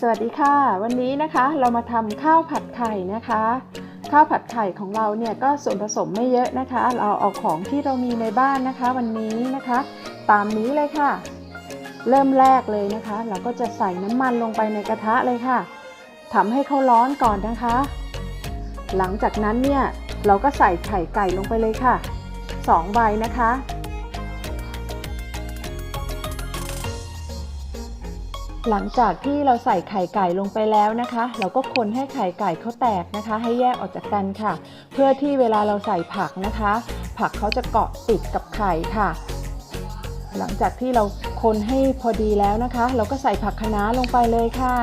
สวัสดีค่ะ วันนี้นะคะเรามาทำข้าวผัดไข่นะคะ ข้าวผัดไข่ของเราเนี่ยก็ส่วนผสมไม่เยอะนะคะ เราเอาของที่เรามีในบ้านนะคะ วันนี้นะคะ ตามนี้เลยค่ะ เริ่มแรกเลยนะคะ เราก็จะใส่น้ำมันลงไปในกระทะเลยค่ะทำให้เขาร้อนก่อนนะคะ หลังจากนั้นเนี่ยเราก็ใส่ไข่ไก่ลงไปเลยค่ะ2ใบนะคะ หลังจากที่เราใส่ไข่ไก่ลงไปแล้วนะคะ เราก็คนให้ไข่ไก่เขาแตกนะคะ ให้แยกออกจากกันค่ะ เพื่อที่เวลาเราใส่ผักนะคะ ผักเขาจะเกาะติดกับไข่ค่ะ หลังจากที่เราคนให้พอดีแล้วนะคะ เราก็ใส่ผักคะน้าลงไปเลยค่ะ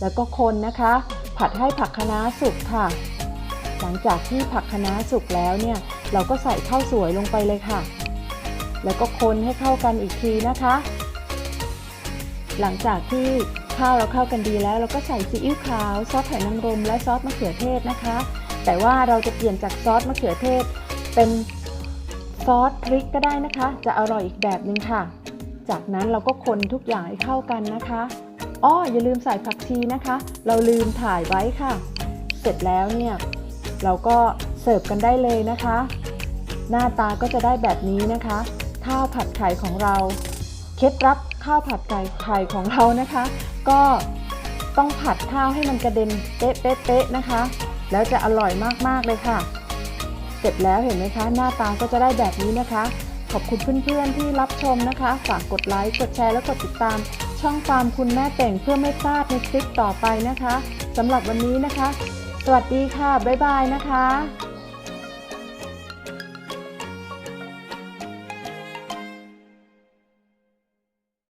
แล้วก็คนนะคะ ผัดให้ผักคะน้าสุกค่ะ หลังจากที่ผักคะน้าสุกแล้วเนี่ย เราก็ใส่ข้าวสวยลงไปเลยค่ะ แล้วก็คนให้เข้ากันอีกทีนะคะ หลังจากที่ข้าวเราเข้ากันดีแล้ว เราก็ใส่ซีอิ๊วขาวซอสหอยนางรมและซอสมะเขือเทศนะคะ แต่ว่าเราจะเปลี่ยนจากซอสมะเขือเทศ เป็นซอสพริกก็ได้นะคะ จะอร่อยอีกแบบหนึ่งค่ะ จากนั้นเราก็คนทุกอย่างให้เข้ากันนะคะอ้ออย่าลืมใส่ผักชีนะคะ เราลืมถ่ายไว้ค่ะ เสร็จแล้วเนี่ยเราก็เสิร์ฟกันได้เลยนะคะ หน้าตาก็จะได้แบบนี้นะคะ ข้าวผัดไข่ของเรา เคล็ดลับข้าวผัดไก่ไข่ของเรานะคะ ก็ต้องผัดข้าวให้มันกระเด็นเป๊ะเป๊ะเป๊ะนะคะ แล้วจะอร่อยมากๆเลยค่ะ เสร็จแล้วเห็นไหมคะ หน้าตาก็จะได้แบบนี้นะคะ ขอบคุณเพื่อนๆที่รับชมนะคะ ฝากกดไลค์กดแชร์และกดติดตาม ช่องฟาร์มคุณแม่เต่งเพื่อไม่พลาดในคลิปต่อไปนะคะสำหรับวันนี้นะคะ สวัสดีค่ะบ๊ายบายนะคะ